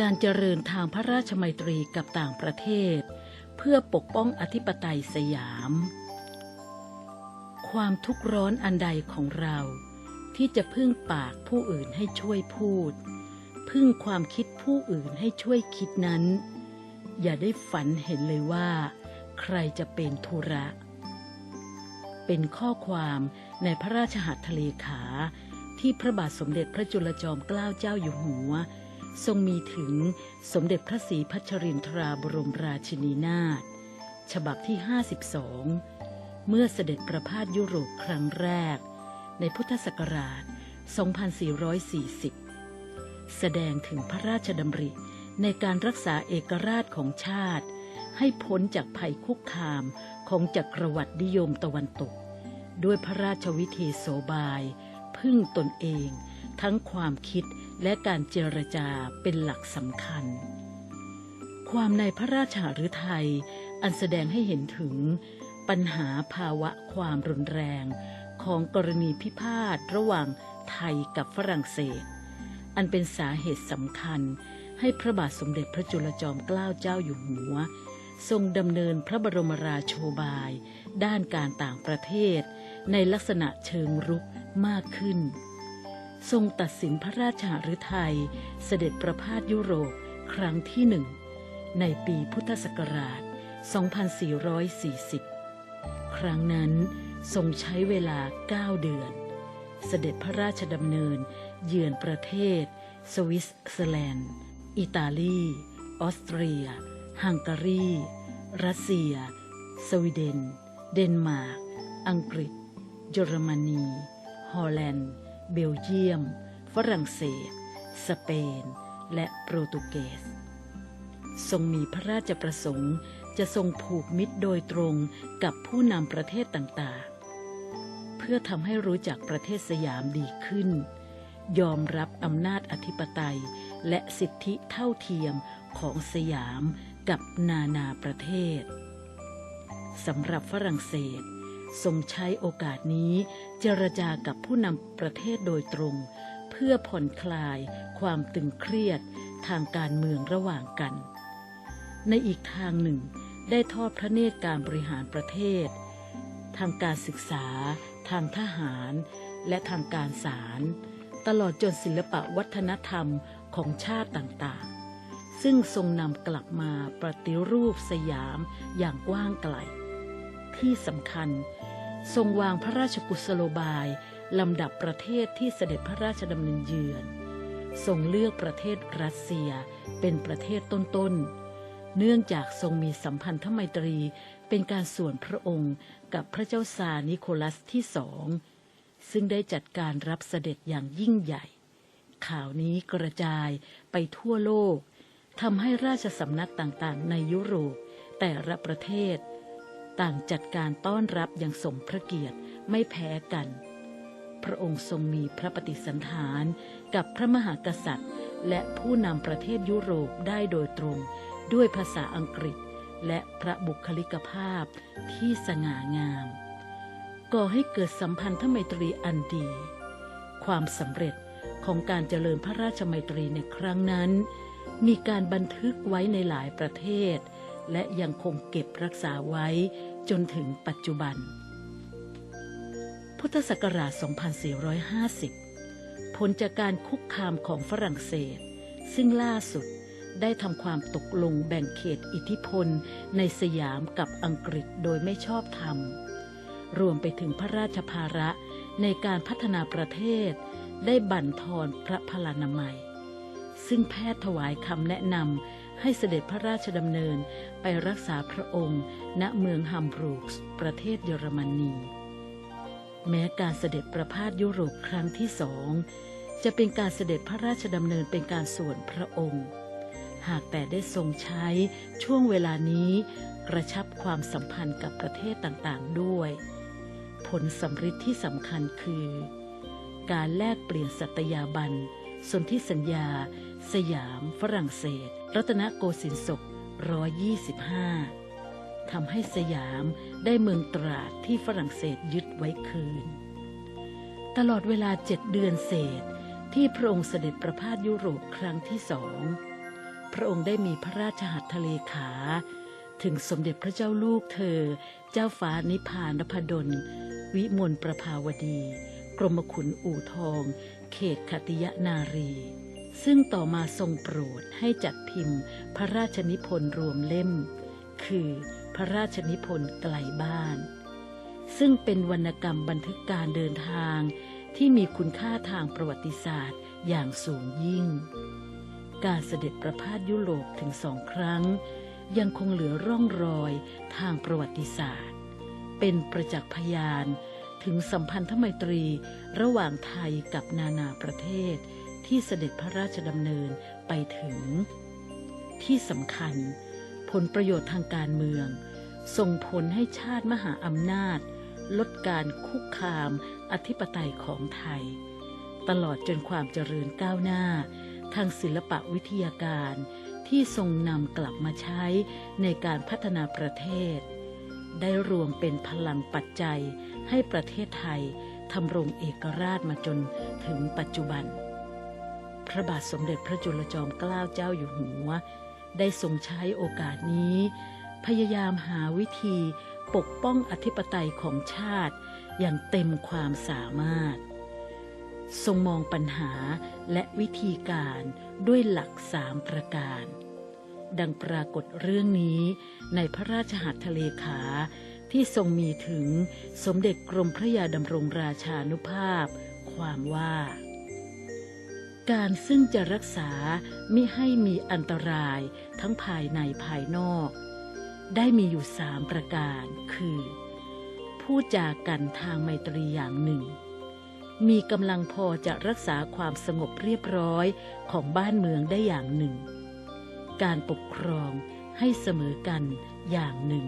การเจริญทางพระราชมัยตรีกับต่างประเทศ เพื่อปกป้องอธิปไตยสยาม ความทุกข์ร้อนอันใดของเรา ที่จะพึ่งปากผู้อื่นให้ช่วยพูด พึ่งความคิดผู้อื่นให้ช่วยคิดนั้น อย่าได้ฝันเห็นเลยว่า ใครจะเป็นธุระ เป็นข้อความในพระราชหัตถเลขาที่พระบาทสมเด็จพระจุลจอมเกล้าเจ้าอยู่หัว ทรงมีถึงสมเด็จพระศรีพัชรินทราบรมราชินีนาถฉบับที่ 52 เมื่อเสด็จประพาสยุโรปครั้งแรก ในพุทธศักราช 2440 แสดงถึงพระราชดำริในการรักษาเอกราชของชาติ ให้พ้นจากภัยคุกคามของจักรวรรดินิยมตะวันตก ด้วยพระราชวิเทโสบาย พึ่งตนเอง ทั้งความคิดและการเจรจาเป็นหลักสำคัญ ความในพระราชหฤทัยอันแสดงให้เห็นถึงปัญหาภาวะความรุนแรงของกรณีพิพาทระหว่างไทยกับฝรั่งเศส อันเป็นสาเหตุสำคัญให้พระบาทสมเด็จพระจุลจอมเกล้าเจ้าอยู่หัว ทรงดำเนินพระบรมราโชบาย ด้านการต่างประเทศ ในลักษณะเชิงรุกมากขึ้น ทรงตัดสินพระราชหฤทัยเสด็จประพาสยุโรปครั้งที่หนึ่ง ในปีพุทธศักราช 2440 ครั้งนั้นทรงใช้เวลา 9 เดือน เสด็จพระราชดำเนินเยือนประเทศ สวิตเซอร์แลนด์ อิตาลี ออสเตรีย ฮังการี รัสเซีย สวีเดน เดนมาร์ก อังกฤษ เยอรมนี ฮอลแลนด์ เบลเยียม ฝรั่งเศส สเปน และโปรตุเกส ทรงมีพระราชประสงค์จะทรงผูกมิตรโดยตรงกับผู้นำประเทศต่างๆ เพื่อทำให้รู้จักประเทศสยามดีขึ้น ยอมรับอำนาจอธิปไตย และสิทธิเท่าเทียมของสยามกับนานาประเทศสำหรับฝรั่งเศส ทรงใช้โอกาสนี้เจรจากับผู้นำประเทศโดยตรง เพื่อผ่อนคลายความตึงเครียดทางการเมืองระหว่างกัน ในอีกทางหนึ่ง ได้ทอดพระเนตรการบริหารประเทศ ทางการศึกษา ทางทหาร และทางการศาลตลอดจนศิลปะวัฒนธรรมของชาติต่างๆ ซึ่งทรงนำกลับมาปฏิรูปสยามอย่างกว้างไกล ที่สำคัญ ทรงวางพระราชกุศโลบายลำดับประเทศที่เสด็จพระราชดำเนินเยือน ทรงเลือกประเทศรัสเซียเป็นประเทศต้นๆ เนื่องจากทรงมีสัมพันธไมตรีเป็นการส่วนพระองค์กับพระเจ้าซานิโคลัสที่สอง ซึ่งได้จัดการรับเสด็จอย่างยิ่งใหญ่ ข่าวนี้กระจายไปทั่วโลกทำให้ราชสำนักต่างๆ ในยุโรปแต่ละประเทศ ต่างจัดการต้อนรับอย่างสมพระเกียรติไม่แพ้กัน พระองค์ทรงมีพระปฏิสันฐานกับพระมหากษัตริย์ และผู้นำประเทศยุโรปได้โดยตรงด้วยภาษาอังกฤษ และพระบุคลิกภาพที่สง่างาม ก่อให้เกิดสัมพันธไมตรีอันดี ความสำเร็จของการเจริญพระราชมัยตรีในครั้งนั้น มีการบันทึกไว้ในหลายประเทศ และยังคงเก็บรักษาไว้จนถึงปัจจุบัน พุทธศักราช 2450 ผลจากการคุกคามของฝรั่งเศส ซึ่งล่าสุดได้ทำความตกลงแบ่งเขตอิทธิพลในสยามกับอังกฤษโดยไม่ชอบธรรม รวมไปถึงพระราชภาระในการพัฒนาประเทศ ได้บั่นทอนพระพลานามัย ซึ่งแพทย์ถวายคำแนะนำ ให้เสด็จพระราชดำเนินไปรักษาพระองค์ ณเมืองฮัมบรูกส์ประเทศเยอรมนี แม้การเสด็จประพาสยุโรปครั้งที่สองจะเป็นการเสด็จพระราชดำเนินเป็นการส่วนพระองค์ หากแต่ได้ทรงใช้ช่วงเวลานี้กระชับความสัมพันธ์กับประเทศต่างๆด้วย ผลสำฤทธิ์ที่สำคัญคือ การแลกเปลี่ยนสัตยาบันสนธิสัญญา สยามฝรั่งเศส รัตนโกสินทร์ศก125ทำให้สยามได้เมืองตราดที่ฝรั่งเศสยึดไว้คืน ตลอดเวลาเจ็ดเดือนเศษที่พระองค์เสด็จประพาสยุโรปครั้งที่สอง พระองค์ได้มีพระราชหัตถเลขา ถึงสมเด็จพระเจ้าลูกเธอ เจ้าฟ้านิพานพดล วิมลประภาวดี กรมขุนอู่ทอง เขตคติยนารี ซึ่งต่อมาทรงโปรดให้จัดพิมพ์ พระราชนิพนธ์รวมเล่ม คือพระราชนิพนธ์ไกลบ้าน ซึ่งเป็นวรรณกรรมบันทึกการเดินทางที่มีคุณค่าทางประวัติศาสตร์อย่างสูงยิ่ง การเสด็จประพาสยุโรปถึงสองครั้ง ยังคงเหลือร่องรอยทางประวัติศาสตร์ เป็นประจักษ์พยานถึงสัมพันธไมตรีระหว่างไทยกับนานาประเทศ ที่เสด็จพระราชดำเนินไปถึง ที่สำคัญ ผลประโยชน์ทางการเมือง ส่งผลให้ชาติมหาอำนาจ ลดการคุกคามอธิปไตยของไทย ตลอดจนความเจริญก้าวหน้า ทางศิลปะวิทยาการที่ทรงนำกลับมาใช้ในการพัฒนาประเทศ ได้รวมเป็นพลังปัจจัยให้ประเทศไทยทำรงเอกราชมาจนถึงปัจจุบัน พระบาทสมเด็จพระจุลจอมเกล้าเจ้าอยู่หัว ได้ทรงใช้โอกาสนี้ พยายามหาวิธีปกป้องอธิปไตยของชาติ อย่างเต็มความสามารถ ทรงมองปัญหาและวิธีการด้วยหลักสามประการ ดังปรากฏเรื่องนี้ในพระราชหัตถเลขาที่ทรงมีถึงสมเด็จกรมพระยาดำรงราชานุภาพ ความว่า การซึ่งจะรักษามิให้มีอันตรายทั้งภายในภายนอก ได้มีอยู่สามประการ คือพูดจากันทางไมตรีอย่างหนึ่ง มีกำลังพอจะรักษาความสงบเรียบร้อยของบ้านเมืองได้อย่างหนึ่ง การปกครองให้เสมอกันอย่างหนึ่ง